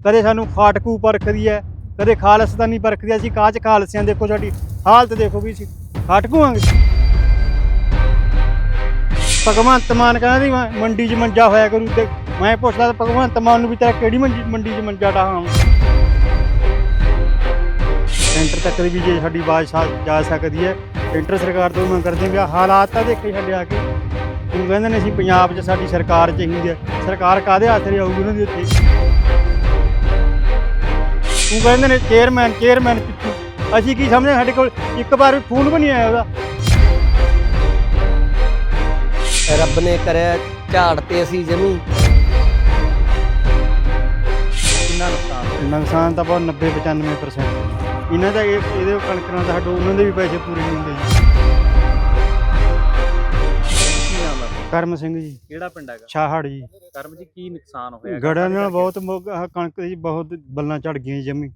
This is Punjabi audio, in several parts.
ਕਦੇ ਸਾਨੂੰ ਫਾਟਕੂ ਪਰਖਦੀ ਹੈ, ਕਦੇ ਖਾਲਸਤਾਨੀ ਪਰਖਦੀ ਹੈ। ਅਸੀਂ ਕਾਚ ਖਾਲਸਿਆਂ ਦੇਖੋ, ਸਾਡੀ ਹਾਲਤ ਦੇਖੋ ਵੀ ਅਸੀਂ ਫਾਟਕੂ ਆਂਗੇ ਭਗਵੰਤ ਮਾਨ ਕਹਿੰਦਾ ਦੀ ਮੈਂ ਮੰਡੀ 'ਚ ਮੰਜਾ ਹੋਇਆ ਕਰੂ ਤੇ ਮੈਂ ਪੁੱਛਦਾ ਭਗਵੰਤ ਮਾਨ ਨੂੰ ਵੀ ਤੇਰਾ ਕਿਹੜੀ ਮੰਡੀ ਮੰਡੀ 'ਚ ਮੰਜਾ ਡਾਹਾਂ ਸੈਂਟਰ ਤੱਕ ਵੀ ਜੇ ਸਾਡੀ ਆਵਾਜ਼ ਜਾ ਸਕਦੀ ਹੈ। ਸੈਂਟਰ ਸਰਕਾਰ ਤੋਂ ਮੰਗ ਕਰਦੇ ਹਾਂ ਵੀ ਆਹ ਹਾਲਾਤ ਤਾਂ ਦੇਖੇ ਸਾਡੇ ਆ ਕੇ। ਉਹ ਕਹਿੰਦੇ ਨੇ ਅਸੀਂ ਪੰਜਾਬ 'ਚ ਸਾਡੀ ਸਰਕਾਰ ਚਾਹੀਦੀ ਹੈ। ਸਰਕਾਰ ਕਾਦੇ ਆਸਰੇ ਆਊਗੀ ਉਹਨਾਂ ਦੀ ਉੱਥੇ? ਉਹ ਕਹਿੰਦੇ ਨੇ ਚੇਅਰਮੈਨ ਚੇਅਰਮੈਨ ਪਿੱਛੂ। ਅਸੀਂ ਕੀ ਸਮਝਦੇ ਸਾਡੇ ਕੋਲ ਇੱਕ ਵਾਰ ਵੀ ਫੋਨ ਵੀ ਨਹੀਂ ਆਇਆ ਉਹਦਾ? ਰੱਬ ਨੇ ਕਰਿਆ ਝਾੜ ਤੇ ਅਸੀਂ ਜਮੀ। ਕਿੰਨਾ ਨੁਕਸਾਨ? ਨੁਕਸਾਨ ਤਾਂ ਬਹੁਤ 90 95% ਇਹਨਾਂ ਦਾ ਇਹ ਇਹਦੇ ਕਣਕਾਂ ਦਾ ਸਾਡੇ ਉਹਨਾਂ ਦੇ ਵੀ ਪੈਸੇ ਪੂਰੇ ਨਹੀਂ ਹੁੰਦੇ ਜੀ। ਕਰਮ ਸਿੰਘ ਜੀ। ਕਿਹੜਾ ਪਿੰਡ ਹੈਗਾ? ਛਾਹੜ ਜੀ। ਕਰਮ ਜੀ ਕੀ ਨੁਕਸਾਨ ਹੋਇਆ ਗੜਾਂ ਨਾਲ ਬਹੁਤ ਆਹ ਕਣਕ ਦੀ ਬਹੁਤ ਬੱਲਾਂ ਝੜ ਗਈਆਂ ਜੀ ਜਮੀ।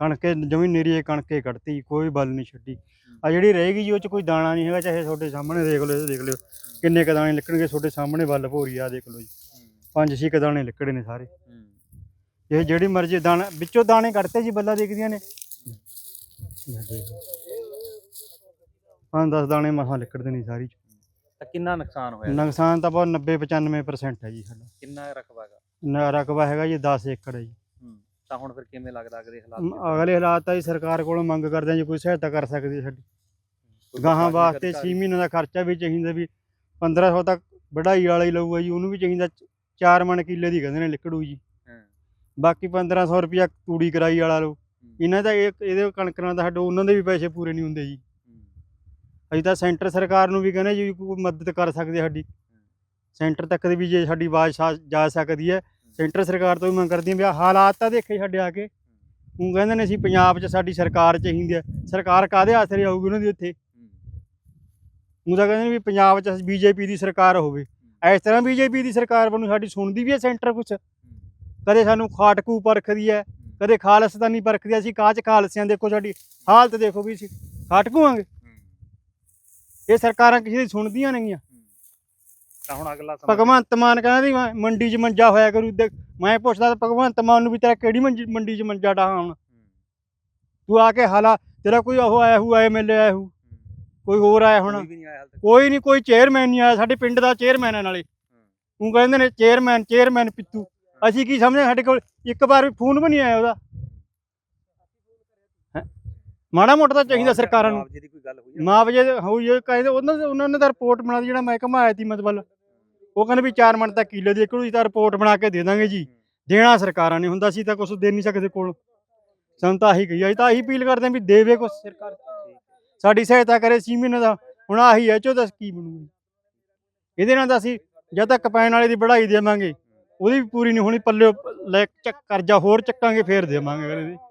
ਕਣਕੇ ਜਮੀ ਨੇਰੀ ਕਣਕੇ ਕੱਢਤੀ ਕੋਈ ਬੱਲ ਨਹੀਂ ਛੱਡੀ। ਆ ਜਿਹੜੀ ਰਹੇਗੀ ਜੀ ਉਹ ਚ ਕੋਈ ਦਾਣਾ ਨਹੀਂ ਹੈਗਾ ਚਾਹੇ ਤੁਹਾਡੇ ਸਾਹਮਣੇ ਦੇਖ ਲਓ ਇਹ ਦੇਖ ਲਿਓ। ਕਿੰਨੇ ਕੁ ਦਾਣੇ ਨਿਕਲਣਗੇ ਤੁਹਾਡੇ ਸਾਹਮਣੇ ਬੱਲ ਭੋਰੀ ਆ ਦੇਖ ਲਓ ਜੀ। ਪੰਜ ਛੇ ਕੁ ਦਾਣੇ ਨਿਕੜੇ ਨੇ ਸਾਰੇ। ਇਹ ਜਿਹੜੀ ਮਰਜ਼ੀ ਦਾਣਾ ਵਿੱਚੋਂ ਦਾਣੇ ਕੱਢਤੇ ਜੀ ਬੱਲਾ ਦੇਖਦੀਆਂ ਨੇ। ਪੰਜ 10 ਦਾਣੇ ਮਸਾਂ ਨਿਕੜਦੇ ਨੇ ਸਾਰੀ ਚ। ਤਾਂ ਕਿੰਨਾ ਨੁਕਸਾਨ ਹੋਇਆ ਨੁਕਸਾਨ ਤਾਂ ਬਹੁਤ 90 95% ਹੈ ਜੀ ਸਾਡਾ। ਕਿੰਨਾ ਰਕਬਾ ਹੈਗਾ? ਨ- ਰਕਬਾ ਹੈਗਾ ਜੀ 10 ਏਕੜ ਹੈ ਜੀ। ਤਾਂ ਹੁਣ ਫਿਰ ਕਿਵੇਂ ਲੱਗਦਾ ਅਗਲੇ ਹਾਲਾਤ ਮ- ਅਗਲੇ ਹਾਲਾਤ ਤਾਂ ਜੀ ਸਰਕਾਰ ਕੋਲੋਂ ਮੰਗ ਕਰਦੇ ਹਾਂ ਜੀ ਕੋਈ ਸਹਾਇਤਾ ਕਰ ਸਕਦੀ ਹੈ ਸਾਡੀ। ਕੋਈ ਗਾਹਾਂ ਵਾਸਤੇ ਅਧਿਕਾਰੀ? 6 ਮਹੀਨਿਆਂ ਦਾ ਖਰਚਾ ਵੀ ਚਾਹੀਦਾ ਵੀ 1500 ਤੱਕ ਵਢਾਈ ਵਾਲਾ ਹੀ ਲਊਗਾ ਜੀ ਉਹਨੂੰ ਵੀ ਚਾਹੀਦਾ 4 ਮਣ ਕਿੱਲੇ ਦੀ ਕਹਿੰਦੇ ਨੇ ਲਿਕੜੂ ਜੀ। ਹਾਂ, ਬਾਕੀ 1500 ਰੁਪਿਆ ਤੂੜੀ ਕਰਾਈ ਵਾਲਾ ਲਓ। ਇਹਨਾਂ ਦਾ ਇਹ ਇਹਦੇ ਕਣਕਾਂ ਦਾ ਸਾਡੇ ਉਹਨਾਂ ਦੇ ਵੀ ਪੈਸੇ ਪੂਰੇ ਨਹੀਂ ਹੁੰਦੇ ਜੀ। ਅਸੀਂ ਤਾਂ ਸੈਂਟਰ ਸਰਕਾਰ ਨੂੰ ਵੀ ਕਹਿੰਦੇ ਜੀ ਕੋਈ ਮਦਦ ਕਰ ਸਕਦੇ ਸਾਡੀ। ਸੈਂਟਰ ਤੱਕ ਦੀ ਵੀ ਜੇ ਸਾਡੀ ਆਵਾਜ਼ ਸਾ- ਜਾ ਸਕਦੀ ਹੈ। ਸੈਂਟਰ ਸਰਕਾਰ ਤੋਂ ਵੀ ਮੰਗ ਕਰਦੀ ਹਾਂ ਵੀ ਆਹ ਹਾਲਾਤ ਤਾਂ ਦੇਖੇ ਸਾਡੇ ਆ ਕੇ। ਉਹ ਕਹਿੰਦੇ ਨੇ ਅਸੀਂ ਪੰਜਾਬ 'ਚ ਸਾਡੀ ਸਰਕਾਰ ਚਾਹੀਦੀ ਹੈ ਸਰਕਾਰ ਕਾਦੇ ਆਸਰੇ ਆਊਗੀ ਉਹਨਾਂ ਦੀ ਉੱਥੇ? ਹੂੰ, ਉਹ ਤਾਂ ਕਹਿੰਦੇ ਨੇ ਵੀ ਪੰਜਾਬ 'ਚ ਬੀਜੇਪੀ ਦੀ ਸਰਕਾਰ ਹੋਵੇ। ਇਸ ਤਰ੍ਹਾਂ ਬੀਜੇਪੀ ਦੀ ਸਰਕਾਰ ਵੱਲੋਂ ਸਾਡੀ ਸੁਣਦੀ ਵੀ ਹੈ ਸੈਂਟਰ ਕੁਛ। ਕਦੇ ਸਾਨੂੰ ਖਾਟਕੂ ਪਰਖਦੀ ਹੈ ਕਦੇ ਖਾਲਸਤਾਨੀ ਪਰਖਦੀ ਹੈ। ਅਸੀਂ ਕਾਚ ਖਾਲਸਿਆਂ ਦੇਖੋ ਸਾਡੀ ਹਾਲਤ ਦੇਖੋ ਵੀ ਅਸੀਂ ਖਾਟਕੂਆਂਗੇ ਇਹ ਸਰਕਾਰਾਂ ਕਿਸੇ ਦੀ ਸੁਣਦੀਆਂ ਨਹੀਂਆਂ। ਤਾਂ ਹੁਣ ਅਗਲਾ ਸਮਾਂ ਭਗਵੰਤ ਮਾਨ ਕਹਿੰਦਾ ਦੀ ਮੈਂ ਮੰਡੀ 'ਚ ਮੰਜਾ ਹੋਇਆ ਕਰੂ ਤੇ ਮੈਂ ਪੁੱਛਦਾ ਤਾਂ ਭਗਵੰਤ ਮਾਨ ਨੂੰ ਵੀ ਤੇਰਾ ਕਿਹੜੀ ਮੰਡੀ 'ਚ ਮੰਜਾ ਡਾਹਾਂ ਹੁਣ? ਤੂੰ ਆ ਕੇ ਹਾਲਾ ਤੇਰਾ ਕੋਈ ਉਹ ਆਇਆ ਹੂ ਐਮਐਲਏ ਆਇਆ ਹੂ। ਕੋਈ ਹੋਰ ਆਇਆ ਹੋਣਾ? ਕੋਈ ਨਹੀਂ ਕੋਈ ਚੇਅਰਮੈਨ ਨਹੀਂ ਆਇਆ ਸਾਡੇ ਪਿੰਡ ਦਾ ਚੇਅਰਮੈਨ ਹੈ ਨਾਲੇ। ਉਹ ਕਹਿੰਦੇ ਨੇ ਚੇਅਰਮੈਨ ਚੇਅਰਮੈਨ ਪਿੱਤੂ। ਅਸੀਂ ਕੀ ਸਮਝਦੇ ਸਾਡੇ ਕੋਲ? ਇੱਕ ਵਾਰ ਵੀ ਫੋਨ ਵੀ ਨਹੀਂ ਆਇਆ ਉਹਦਾ? ਮਾੜਾ ਮੋਟਾ ਤਾਂ ਚਾਹੀਦਾ ਸਰਕਾਰਾਂ ਨੂੰ। ਮੁਆਵਜ਼ੇ ਦੀ ਕੋਈ ਗੱਲ ਹੋਈ ਹੈ? ਮੁਆਵਜ਼ੇ ਹੋਈ ਇਹ ਕਹਿੰਦੇ ਉਹਨਾਂ ਦੇ ਉਹਨਾਂ ਨੇ ਤਾਂ ਰਿਪੋਰਟ ਬਣਾ ਦਿੱਤੀ ਜਿਹੜਾ ਮਹਿਕਮਾ ਆਇਆ ਸੀ ਮਤਲਬ ਉਹ ਕਹਿੰਦੇ ਵੀ 4 ਮਿੰਟ ਤੱਕ ਕਿੱਲੇ ਦੀ ਇੱਕ ਨੂੰ ਤਾਂ ਰਿਪੋਰਟ ਬਣਾ ਕੇ ਦੇ ਦਾਂਗੇ ਜੀ। ਦੇਣਾ ਸਰਕਾਰਾਂ ਨੇ ਹੁੰਦਾ ਸੀ ਤਾਂ ਕੁਝ ਦੇ ਨਹੀਂ ਸਕਦੇ ਕੋਲ। ਸਾਨੂੰ ਤਾਂ ਆਹੀ ਗਈ ਅਸੀਂ ਤਾਂ ਆਹੀ ਅਪੀਲ ਕਰਦੇ ਹਾਂ ਵੀ ਦੇਵੇ ਕੁਝ ਸਰਕਾਰ ਸਾਡੀ ਸਹਾਇਤਾ ਕਰੇ ਸੀ ਮਹੀਨੇ ਦਾ ਹੁਣ ਆਹੀ ਹੈ ਚੋ ਦੱਸ ਕੀ ਬਣੂਗਾ ਇਹਦੇ ਨਾਲ ਤਾਂ ਅਸੀਂ ਜਦ ਤੱਕ ਪੈਣ ਵਾਲੇ ਦੀ ਵਢਾਈ ਦੇਵਾਂਗੇ ਉਹਦੀ ਵੀ ਪੂਰੀ ਨਹੀਂ ਹੋਣੀ ਪੱਲੇ ਲੈ ਚੱਕ ਕਰਜ਼ਾ ਹੋਰ ਚੱਕਾਂਗੇ ਫੇਰ ਦੇਵਾਂਗੇ ਅਗਲੇ ਦੀ।